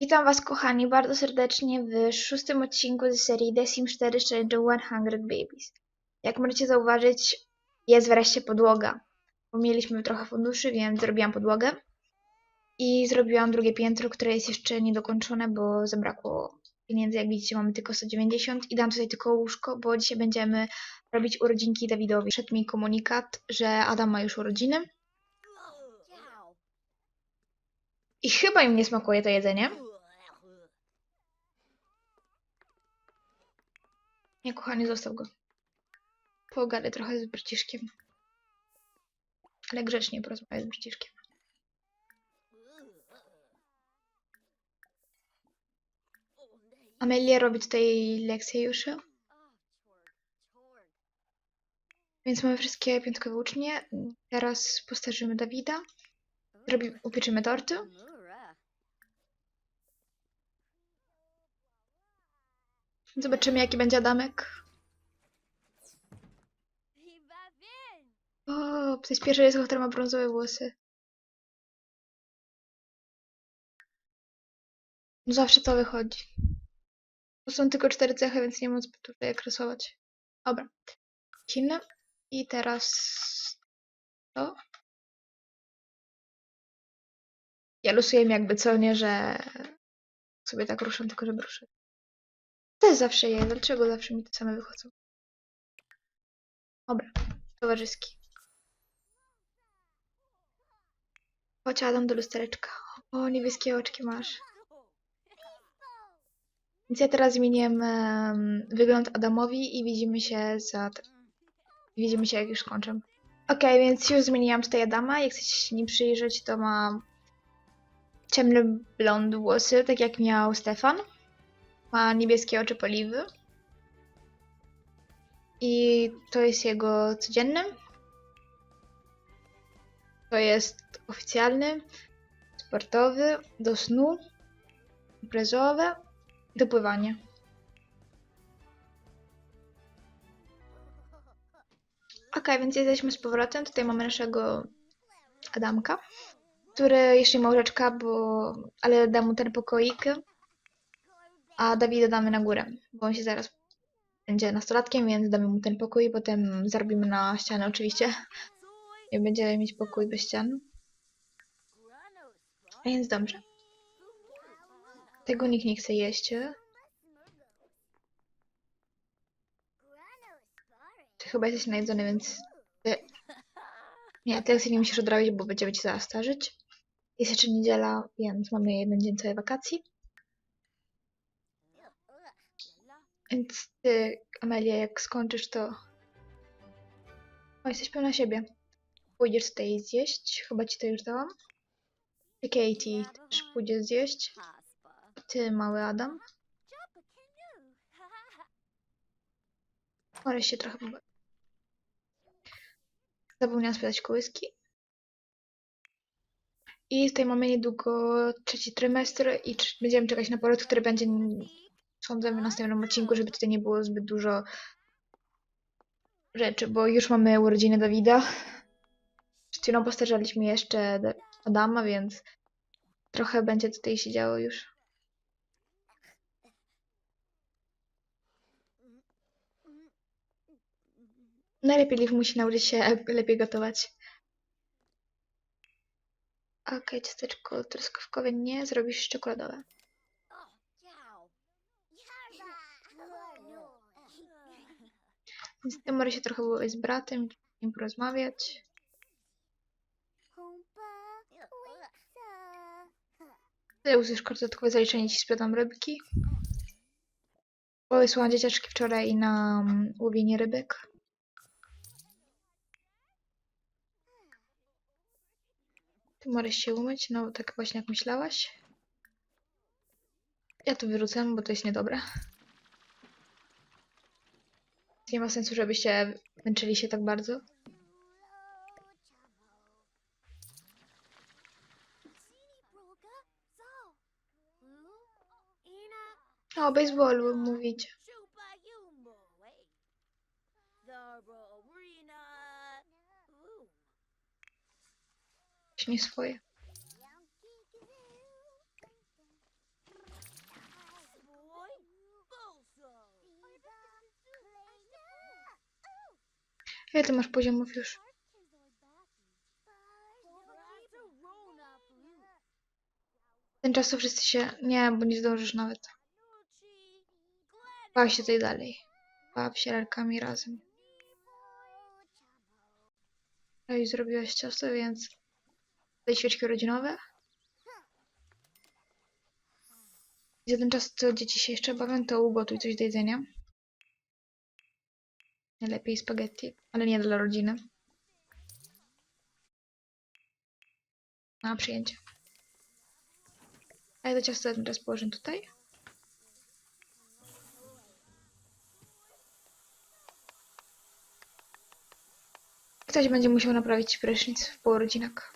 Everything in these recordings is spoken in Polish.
Witam Was, kochani, bardzo serdecznie w szóstym odcinku z serii The Sims 4 Challenge 100 Babies. Jak możecie zauważyć, jest wreszcie podłoga. Bo mieliśmy trochę funduszy, więc zrobiłam podłogę. I zrobiłam drugie piętro, które jest jeszcze niedokończone, bo zabrakło pieniędzy. Jak widzicie, mamy tylko 190 i dam tutaj tylko łóżko, bo dzisiaj będziemy robić urodzinki Dawidowi. Przed mi komunikat, że Adam ma już urodziny i chyba im nie smakuje to jedzenie. Nie, kochanie, zostaw go. Pogadaj trochę z braciszkiem. Ale grzecznie porozmawiaj z braciszkiem. Amelia robi tutaj lekcje już. Więc mamy wszystkie piątkowe ucznie. Teraz postarzymy Dawida. Zrobi, upieczymy torty. Zobaczymy, jaki będzie Adamek. O, to jest pierwsze dziecko, które ma brązowe włosy. No zawsze to wychodzi. To są tylko cztery cechy, więc nie dużo jak rysować. Dobra. Silne. I teraz to. Ja losuję jakby co, nie, że sobie tak ruszam, tylko żeby ruszyć. Też zawsze je. Dlaczego zawsze mi te same wychodzą? Dobra. Towarzyski. Chodź Adam do lustereczka. O, niebieskie oczki masz. Więc ja teraz zmieniłem em, wygląd Adamowi i widzimy się za... Widzimy się jak już skończę. Okej, więc już zmieniłam tutaj Adama. Jak chcecie się nim przyjrzeć, to ma ciemny blond włosy, tak jak miał Stefan. Ma niebieskie oczy poliwy. I to jest jego codzienny. To jest oficjalny, sportowy, do snu, imprezowe, do pływania. Ok, więc jesteśmy z powrotem. Tutaj mamy naszego Adamka, który jeszcze ma łóżeczka, bo... ale dam mu ten pokoik, a Dawida damy na górę, bo on się zaraz będzie nastolatkiem, więc damy mu ten pokój, potem zrobimy na ścianę oczywiście. Nie będziemy mieć pokój bez ścian. A więc dobrze. Tego nikt nie chce jeść. Ty chyba jesteś najedzony, więc... Ty... Nie, ty nie musisz odrobić, bo będziemy cię zaraz starzyć. Jest jeszcze niedziela, więc mamy jeden dzień całej wakacji. Więc ty, Amelia, jak skończysz, to... O, jesteś pełna siebie. Pójdziesz tutaj zjeść. Chyba ci to już dałam. Katie, też pójdziesz zjeść. Ty, mały Adam. Możesz się trochę pobawić. Zapomniałam spytać kołyski. I tutaj mamy niedługo trzeci trymestr i będziemy czekać na poród, który będzie sądzę w następnym odcinku, żeby tutaj nie było zbyt dużo rzeczy, bo już mamy urodziny Dawida. Przed chwilą postarzaliśmy jeszcze Da- Adama, więc trochę będzie tutaj się działo już. Najlepiej Liv musi nauczyć się lepiej gotować. Okej, ciasteczko truskawkowe nie, zrobisz czekoladowe. Więc ty może się trochę było z bratem, z porozmawiać. Ty uzyskasz dodatkowe zaliczenie ci sprzedam rybki. Wysłałam dzieciaczki wczoraj na mm, łowienie rybek. Ty możesz się umyć, no tak właśnie jak myślałaś. Ja to wyrzucę, bo to jest niedobre. Nie ma sensu, żebyście męczyli się tak bardzo. O baseballu. Się nie swoje. Ile ty masz poziomów już? Ten czas wszyscy się... Nie, bo nie zdążysz nawet. Baw się tutaj dalej. Baw się lalkami razem. No i zrobiłaś ciasto, więc... Tutaj świeczki rodzinowe. Za ten czas, co dzieci się jeszcze bawią, to ugotuj coś do jedzenia. Najlepiej spaghetti, ale nie dla rodziny. Na przyjęcie. A ja to ciasto teraz położę tutaj. Ktoś będzie musiał naprawić prysznic w półrodzinach. Somba,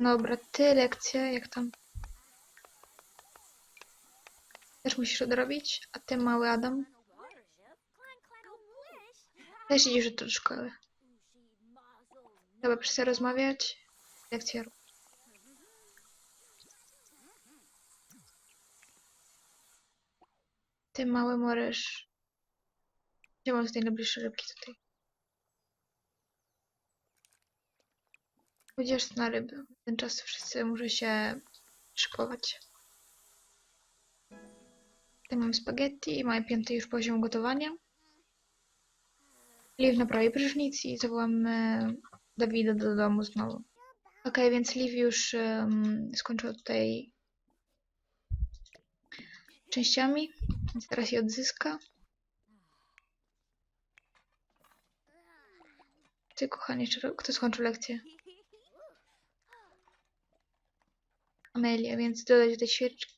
Dobra, ty lekcje, jak tam? Też musisz odrobić, a ty mały Adam też idziesz do szkoły. Dobra, przestań rozmawiać. Lekcja rób. Ty mały możesz... Gdzie mam tutaj najbliższe rybki tutaj? Pójdziesz na ryby. W ten czas wszyscy muszę się szykować. Tutaj mam spaghetti i mamy piąty już poziom gotowania. Liv naprawi prysznic i zawołamy Dawida do domu znowu. Ok, więc Liv już um, skończyła tutaj częściami, więc teraz je odzyska. Ty, kochanie, kto skończył lekcję? Amelia, więc dodać do świeczki.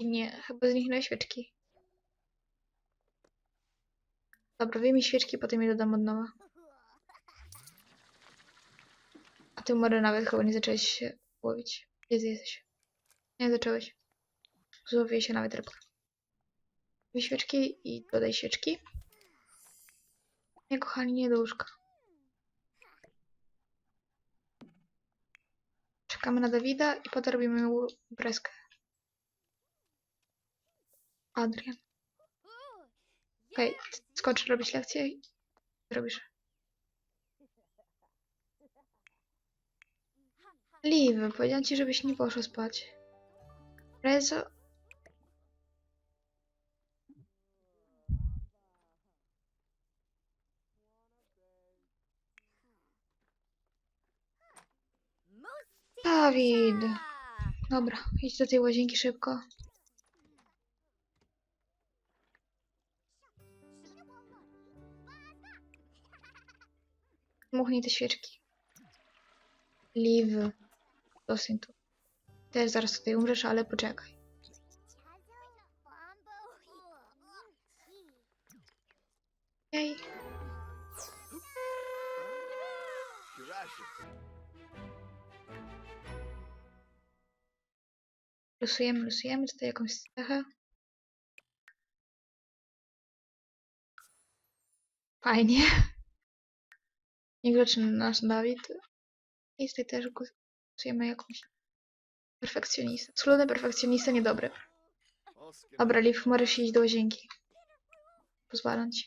Nie, chyba zniknęły świeczki. Dobra, wyjmij świeczki, potem je dodam od nowa. A ty, Mary, nawet chyba nie zacząłeś się łowić. Gdzie jesteś? Nie zacząłeś. Złowię się nawet rybkę. Wyjmij świeczki i dodaj świeczki. Nie, kochani, nie do łóżka. Czekamy na Dawida i potem robimy mu imprezkę. Adrian. Okej, okay, robić lekcję i robisz. Liv, powiedziałam ci, żebyś nie poszła spać. Rezo... Dawid! Dobra, idź do tej łazienki szybko. Dmuchnij te świeczki. Liv. Dosyć tu. Też zaraz tutaj umrzesz, ale poczekaj. Ej, losujemy, losujemy tutaj jakąś cechę. Fajnie. Niegrzeczny nasz Dawid. I tutaj też głosujemy jakąś perfekcjonistę. Schludny perfekcjonista niedobry. Dobra, Liv, możesz iść do łazienki. Pozwalam ci.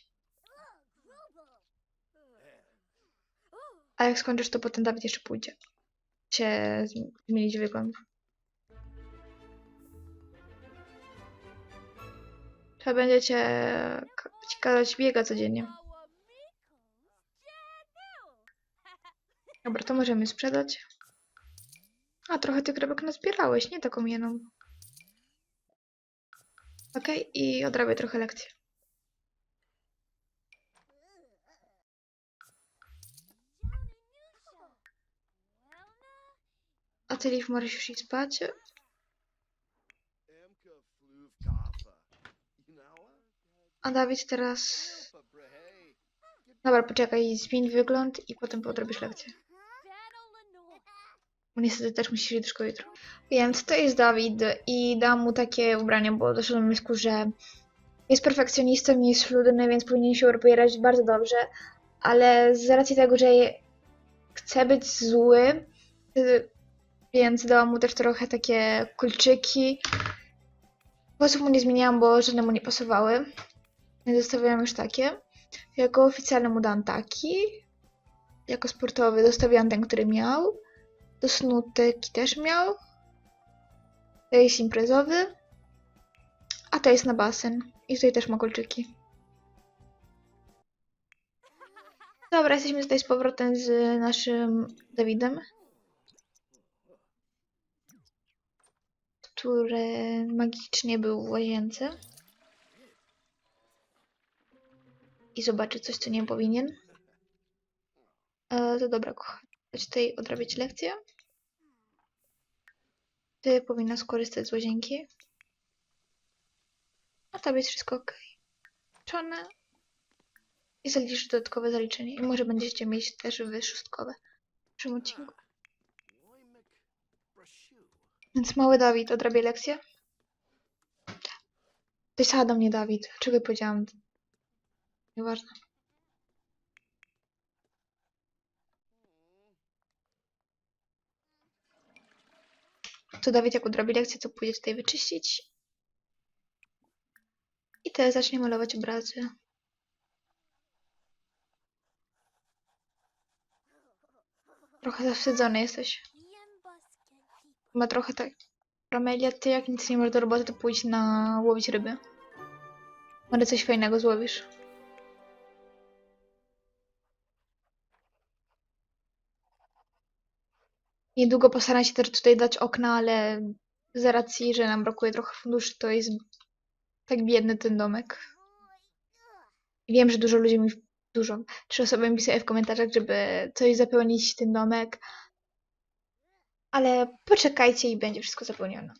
A jak skończysz, to potem Dawid jeszcze pójdzie. Zm- zmienić wygląd. Trzeba będzie cię ka- ci kazać biega codziennie. Dobra, to możemy sprzedać. A, trochę tych rybek nazbierałeś, nie taką jedną. Okej, i odrabię trochę lekcję. A ty, Liv, możesz już iść spać? A Dawid teraz... Dobra, poczekaj, zmień wygląd i potem odrobisz lekcję. Bo niestety też musisz iść do szkoły jutro. Więc to jest Dawid i dam mu takie ubrania, bo doszedłem do wniosku, że jest perfekcjonistą i jest schludny, więc powinien się ubierać bardzo dobrze, ale z racji tego, że chce być zły, więc dałam mu też trochę takie kulczyki. Włosów mu nie zmieniałam, bo żadne mu nie pasowały. Więc zostawiałam już takie. Jako oficjalny mu dałam taki. Jako sportowy zostawiłam ten, który miał. Do snuteki też miał. To jest imprezowy. A to jest na basen. I tutaj też ma kolczyki. Dobra, jesteśmy tutaj z powrotem z naszym Dawidem. Który magicznie był w łazience. I zobaczy coś, co nie powinien. E, to dobra, kochani. Chodź tutaj odrabiać lekcję. Ty powinna skorzystać z łazienki. A tam jest wszystko ok. Czone. I zaliczysz dodatkowe zaliczenie. I może będziecie mieć też wy szóstkowe w przyszłym odcinku. Więc mały Dawid odrabia lekcję. To jest Adam, nie Dawid. Czego powiedziałam? Nieważne. To Dawid jak odrobi lekcję, to pójdzie tutaj wyczyścić. I teraz zacznie malować obrazy. Trochę zawstydzony jesteś. Ma trochę tak. Amelia, ty jak nic nie masz do roboty, to pójdź na łowić ryby. Może coś fajnego złowisz. Niedługo postaram się też tutaj dać okna, ale z racji, że nam brakuje trochę funduszy, to jest tak biedny ten domek. Wiem, że dużo ludzi mi, dużo, trzy osoby mi pisały w komentarzach, żeby coś zapełnić ten domek, ale poczekajcie i będzie wszystko zapełnione.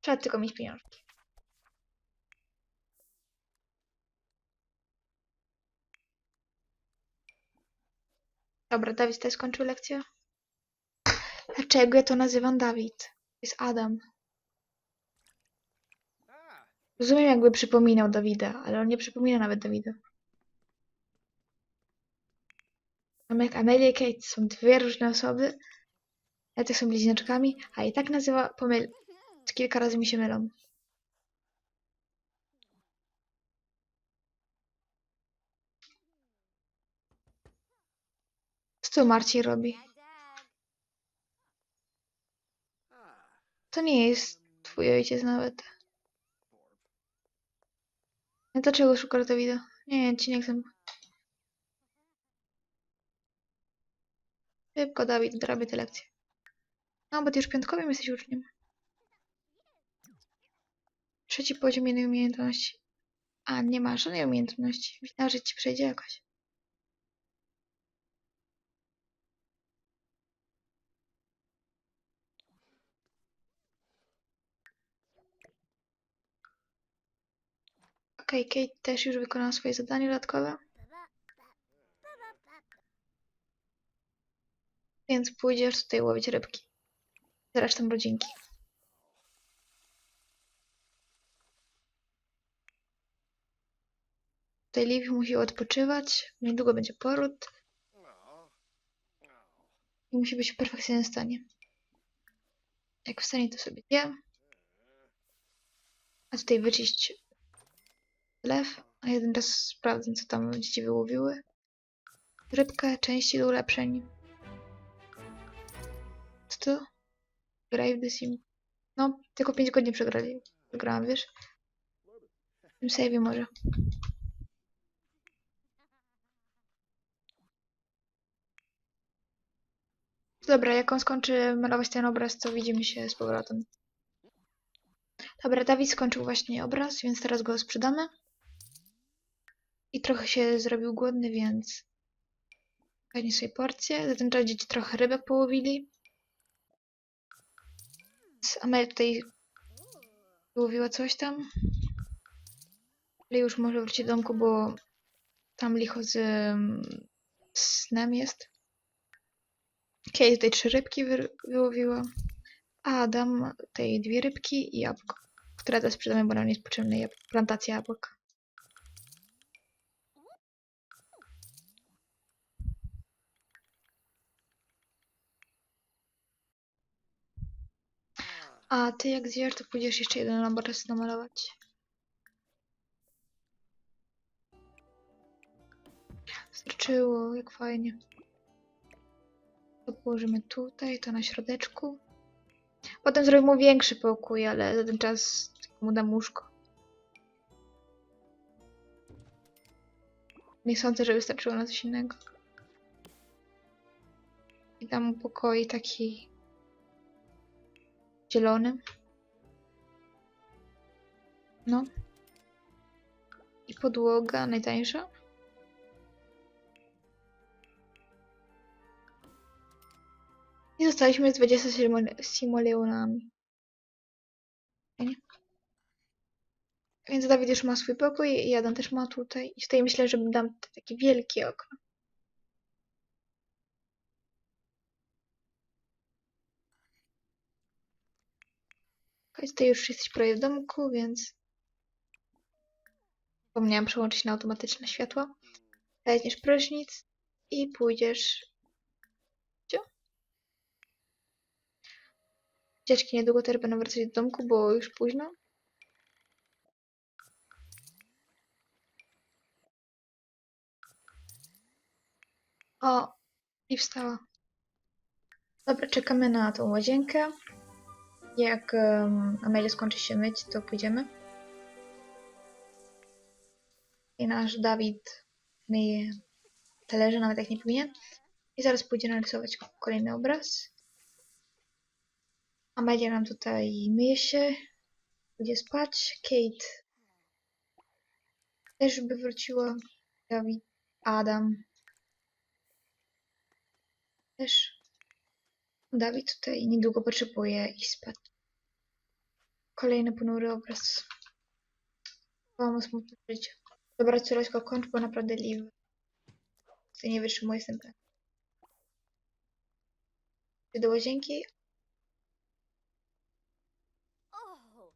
Trzeba tylko mieć pieniążki. Dobra, Dawid też skończył lekcję. Dlaczego ja to nazywam Dawid? To jest Adam. Rozumiem, jakby przypominał Dawida, ale on nie przypomina nawet Dawida. Amek, Amelia i Kate są dwie różne osoby, ale też są bliźniaczkami, a i tak nazywa, pomyl, kilka razy mi się mylą. Co Marcin robi? To nie jest twój ojciec nawet. No dlaczego szukasz Dawida? Nie, ja ci nie chcę. Szybko, Dawid, robię te lekcje. No, bo ty już piątkowym jesteś uczniem. Trzeci poziom jednej umiejętności. A, nie masz żadnej umiejętności. Myślałam, że ci przejdzie jakoś. Okej, Kate też już wykonała swoje zadanie dodatkowe. Więc pójdziesz tutaj łowić rybki. Z resztą rodzinki. Tutaj Liv musi odpoczywać. Niedługo będzie poród. I musi być w perfekcyjnym stanie. Jak wstanie, to sobie je. A tutaj wyczyść lew. A jeden raz sprawdzę, co tam dzieci wyłowiły. Rybkę, części do ulepszeń. Co to? Graj w The Sim. No, tylko 5 godzin przegrali. Przegrałam, wiesz? W tym save'ie może. Dobra, jak on skończy malować ten obraz, to widzimy się z powrotem. Dobra, Dawid skończył właśnie obraz, więc teraz go sprzedamy. I trochę się zrobił głodny, więc weźmie sobie porcję. Za ten czas dzieci trochę rybek połowili. Amelia tutaj wyłowiła coś tam. Ale już może wrócić do domku, bo tam licho z mm, snem jest. Kate tutaj trzy rybki wy wyłowiła. A Adam tutaj dwie rybki i jabłko, które teraz sprzedamy, bo nam jest potrzebna plantacja jabłek. A ty jak zjesz, to pójdziesz jeszcze jeden laboratorium namalować. Starczyło, jak fajnie. To położymy tutaj, to na środeczku. Potem zrobię mu większy pokój, ale za ten czas mu dam łóżko. Nie sądzę, że wystarczyło na coś innego. I dam mu pokoi taki zielony. No. I podłoga najtańsza. I zostaliśmy z 20 simo- simoleonami. Fajnie. Więc Dawid już ma swój pokój i Adam też ma tutaj. I tutaj myślę, że dam takie wielkie okno. Okej, Tutaj już jesteś prawie w domku, więc zapomniałam przełączyć na automatyczne światło. Weźmiesz prysznic i pójdziesz. Gdzie? Dzieciaki niedługo też będą wracać do domku, bo już późno. O, i wstała. Dobra, czekamy na tą łazienkę. Jak um, Amelia skończy się myć, to pójdziemy. I nasz Dawid myje talerze, nawet jak nie powinien. I zaraz pójdzie narysować kolejny obraz. Amelia nam tutaj myje się, pójdzie spać. Kate też by wróciła. Dawid, Adam też. Dawid tutaj niedługo potrzebuje iść spać. Kolejny ponury obraz. Mam smutne życie. Dobra, córeczko, kończ, bo naprawdę liwy. Ty nie wytrzymuje jestem pewna. Ty do łazienki? Oh!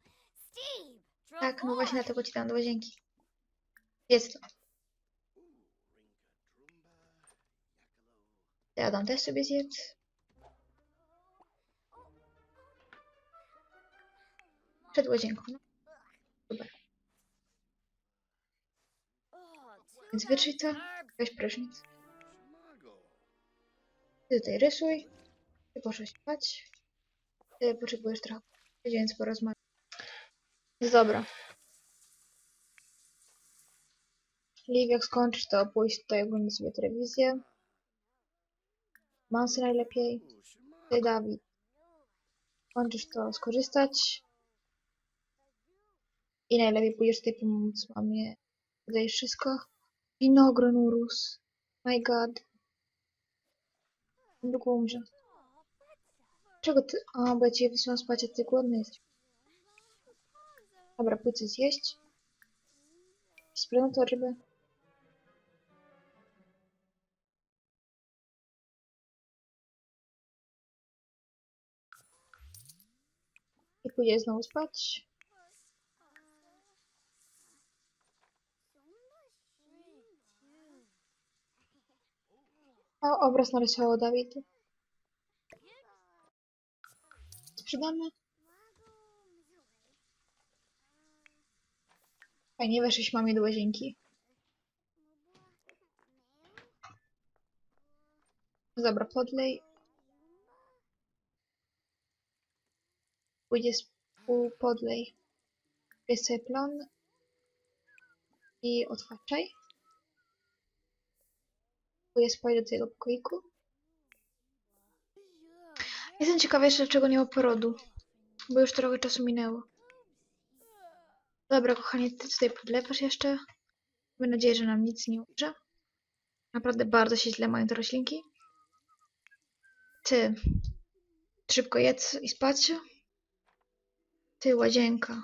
Tak, no właśnie dlatego ci dam do łazienki. Jest to. Ty Adam też sobie zjedz. Przed łazienką, no. Więc wytrzyj to. Weź prysznic. Ty tutaj rysuj. Ty poszedł spać. Ty potrzebujesz trochę, więc porozmawiać. Jest dobra. Liv, jak skończysz, to pójść tutaj oglądać sobie telewizję. Mansy najlepiej. Ty, Dawid. Kończysz to skorzystać. I najlepiej pójdziesz tutaj pomóc mamie. Dajesz wszystko. Winogron urósł. My god. Niedługo umrze. Czego ty? A, bo ja cię wysłałam spać, a ty głodny jesteś. Dobra, pójdź coś zjeść. Spróbuj to rybę. I pójdziesz znowu spać. O, obraz narysował Dawid. Sprzedamy. Fajnie, weszłeś mamie do łazienki. Dobra, podlej. Pójdzie z pół podlej. Jest. I otwaczaj. Pójdę spać do tego pokoiku. Jestem ciekawa jeszcze, dlaczego nie ma porodu. Bo już trochę czasu minęło. Dobra, kochanie, ty tutaj podlewasz jeszcze. Mam nadzieję, że nam nic nie umrze. Naprawdę bardzo się źle mają te roślinki. Ty. Szybko jedz i spać. Ty, łazienka.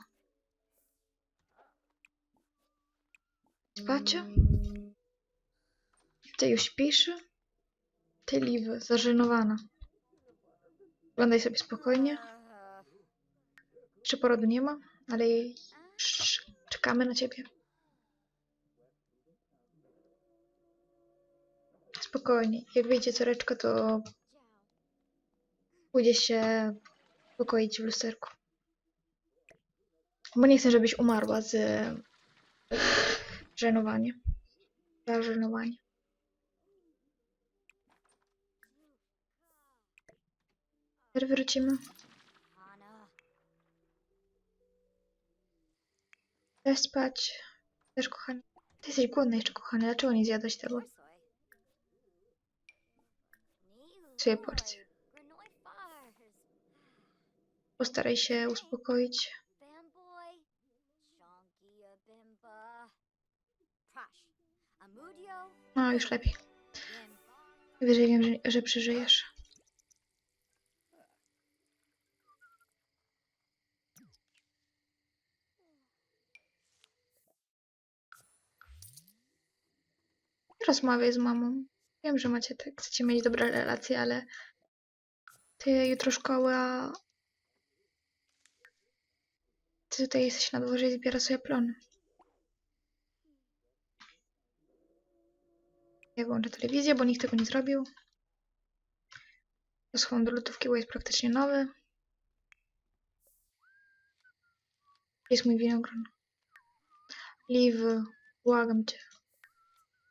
Spać. Ty już śpisz. Ty, Liwy, zażenowana. Oglądaj sobie spokojnie. Jeszcze porodu nie ma, ale czekamy na ciebie. Spokojnie. Jak wyjdzie córeczka, to pójdzie się pokoić w lusterku. Bo nie chcę, żebyś umarła z żenowania. Zażenowanie. Wrócimy. Chcesz spać. Też kochany. Ty jesteś głodny jeszcze, kochany. Dlaczego nie zjadłeś tego? Swoje porcje. Postaraj się uspokoić. No, już lepiej. Wyżej wiem, że, że przeżyjesz. Rozmawiaj z mamą. Wiem, że macie tak, chcecie mieć dobre relacje, ale ty jutro szkoła. Ty tutaj jesteś na dworze i zbiera sobie plony. Ja włączę telewizję, bo nikt tego nie zrobił. To schowam do lodówki, bo jest praktycznie nowy. Jest mój winogron. Liv, błagam cię.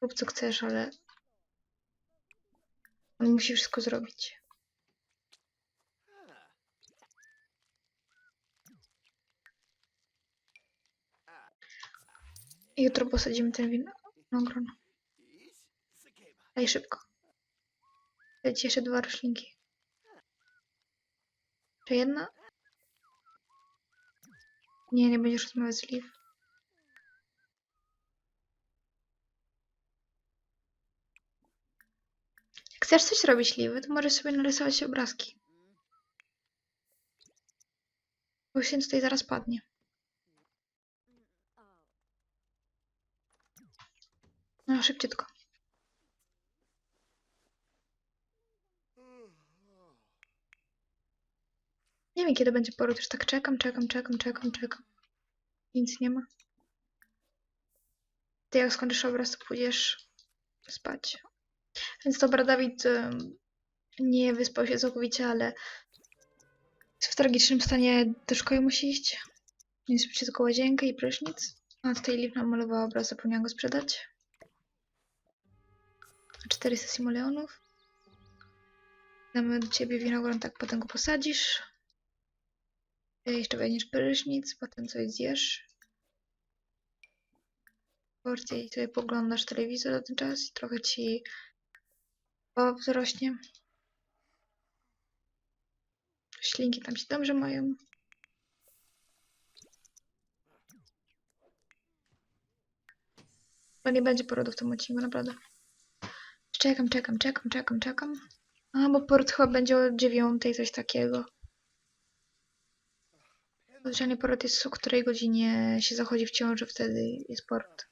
Rób co chcesz, ale on musi wszystko zrobić. Jutro posadzimy ten winogron. Daj szybko. Dajcie jeszcze dwa roślinki. Czy jedna? Nie, nie będziesz rozmawiać z Liv. Chcesz coś robić, Liv, to możesz sobie narysować obrazki. Bo się tutaj zaraz padnie. No, szybciutko. Nie wiem, kiedy będzie poród. Już tak czekam, czekam, czekam, czekam, czekam. Nic nie ma. Ty jak skończysz obraz, to pójdziesz spać. Więc dobra, Dawid nie wyspał się całkowicie, ale jest w tragicznym stanie. Do szkoły musi iść. Więc szybciej tylko łazienkę i prysznic. A tutaj Liv namalowała obraz, zapomniałam go sprzedać. 400 simoleonów. Damy do ciebie winogron, tak potem go posadzisz. Jeszcze weźmiesz prysznic, potem coś zjesz. I sobie poglądasz telewizor na ten czas i trochę ci wzrośnie. Ślinki tam się dobrze mają. Bo nie będzie porodu w tym odcinku, naprawdę. Czekam, czekam, czekam, czekam, czekam. A, bo poród chyba będzie o dziewiątej, coś takiego. Zwyczajnie poród jest o której godzinie się zachodzi w ciąży, wtedy jest poród.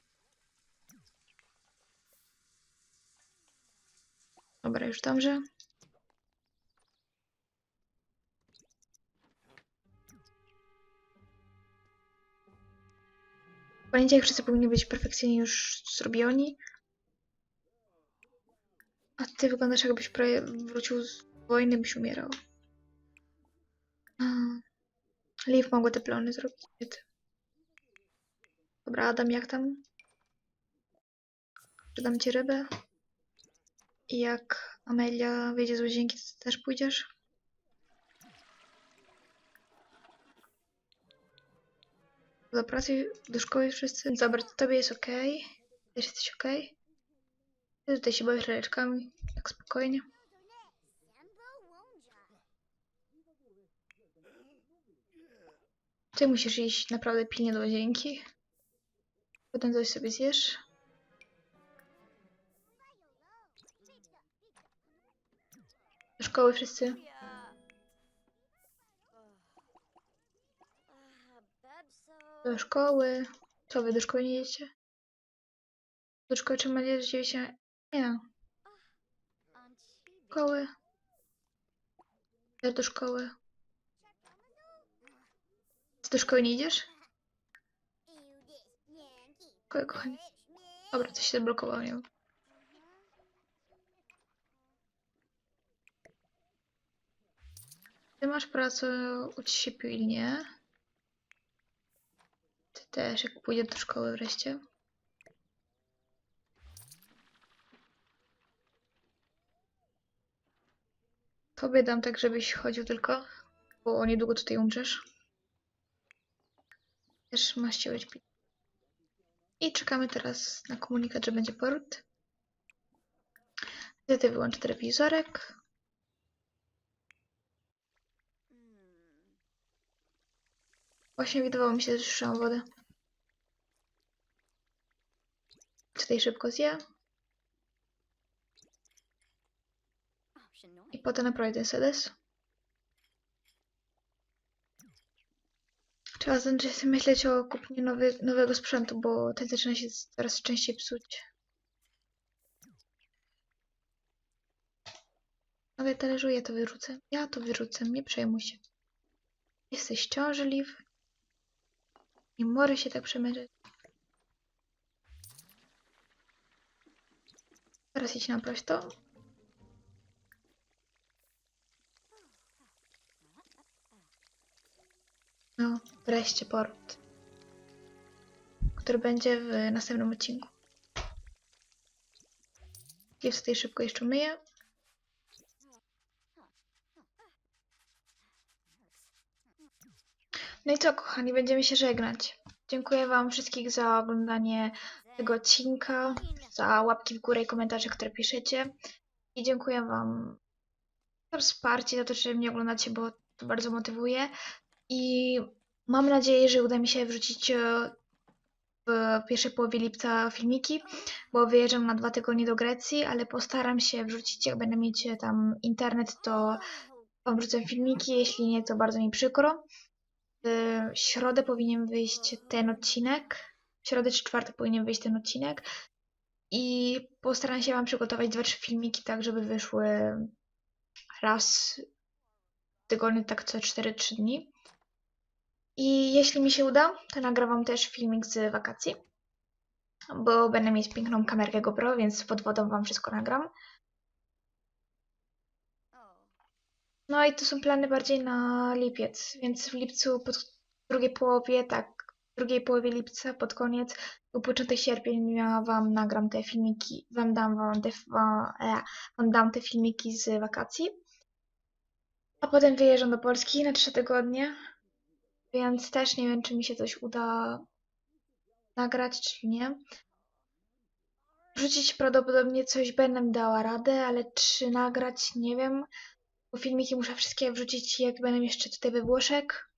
Dobra, już dobrze. W poniedziałek wszyscy powinni być perfekcyjnie już zrobioni. A ty wyglądasz jakbyś wrócił z wojny, byś umierał. A. Liv mogła te plony zrobić. Dobra, Adam, jak tam? Przydam ci rybę. I jak Amelia wyjdzie z łazienki, to ty też pójdziesz? Do pracy, do szkoły wszyscy? Dobra, to tobie jest ok. Też jesteś ok. Ty tutaj się bawisz ręczkami, tak spokojnie. Ty musisz iść naprawdę pilnie do łazienki. Potem coś sobie zjesz. Szkoły wszyscy. Do szkoły. Co wy do szkoły nie jedziecie? Do szkoły macie jeździć się? Nie. Anchibi, Szkoły. Do szkoły. Ty do szkoły nie idziesz? Kochani. Dobra, coś się zablokowało, nie wiem. Ty masz pracę, ucz się pilnie. też jak pójdzie do szkoły wreszcie. Tobie dam tak, żebyś chodził tylko, bo niedługo tutaj umrzesz. Też masz się być. I czekamy teraz na komunikat, że będzie poród. Niestety wyłączę telewizorek. Właśnie wydawało mi się, że słyszałam wodę. Tutaj szybko zje i potem naprawię ten sedes. Trzeba zacząć myśleć o kupieniu nowy, nowego sprzętu, bo ten zaczyna się coraz częściej psuć. Ale talerzu ja to wyrzucę. Ja to wyrzucę, nie przejmuj się. Jesteś ciążliw. Nie może się tak przemęczyć. Teraz idź na prosto. No, wreszcie poród. Który będzie w następnym odcinku. Ja tutaj szybko jeszcze myję. No i co, kochani, będziemy się żegnać. Dziękuję Wam wszystkich za oglądanie tego odcinka, za łapki w górę i komentarze, które piszecie. I dziękuję Wam za wsparcie, za to, że mnie oglądacie, bo to bardzo motywuje. I mam nadzieję, że uda mi się wrzucić e, w pierwszej połowie lipca filmiki, bo wyjeżdżam na dwa tygodnie do Grecji, ale postaram się wrzucić, jak będę mieć e, tam internet, to Wam wrzucę filmiki, jeśli nie, to bardzo mi przykro. W środę powinien wyjść ten odcinek. W środę czy czwartek powinien wyjść ten odcinek. I postaram się Wam przygotować dwa, trzy filmiki, tak żeby wyszły raz w tygodniu, tak co 4-3 dni. I jeśli mi się uda, to nagrywam też filmik z wakacji, bo będę mieć piękną kamerkę GoPro, więc pod wodą Wam wszystko nagram. No i to są plany bardziej na lipiec, więc w lipcu pod drugiej połowie, tak, w drugiej połowie lipca pod koniec, po początek sierpnia wam nagram te filmiki, wam dam wam te, e, wam dam te filmiki z wakacji. A potem wyjeżdżam do Polski na trzy tygodnie, więc też nie wiem, czy mi się coś uda nagrać, czy nie. Wrzucić prawdopodobnie coś będę dała radę, ale czy nagrać, nie wiem. Bo filmiki muszę wszystkie wrzucić, jak będę jeszcze tutaj we Włoszech.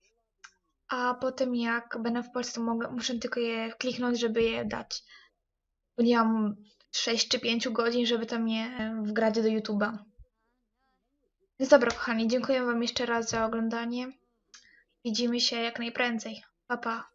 A potem jak będę w Polsce, mogę, muszę tylko je kliknąć, żeby je dać. Bo nie mam 6 czy 5 godzin, żeby tam je wgrać do YouTube'a. Więc dobra, kochani, dziękuję Wam jeszcze raz za oglądanie. Widzimy się jak najprędzej. Pa, pa.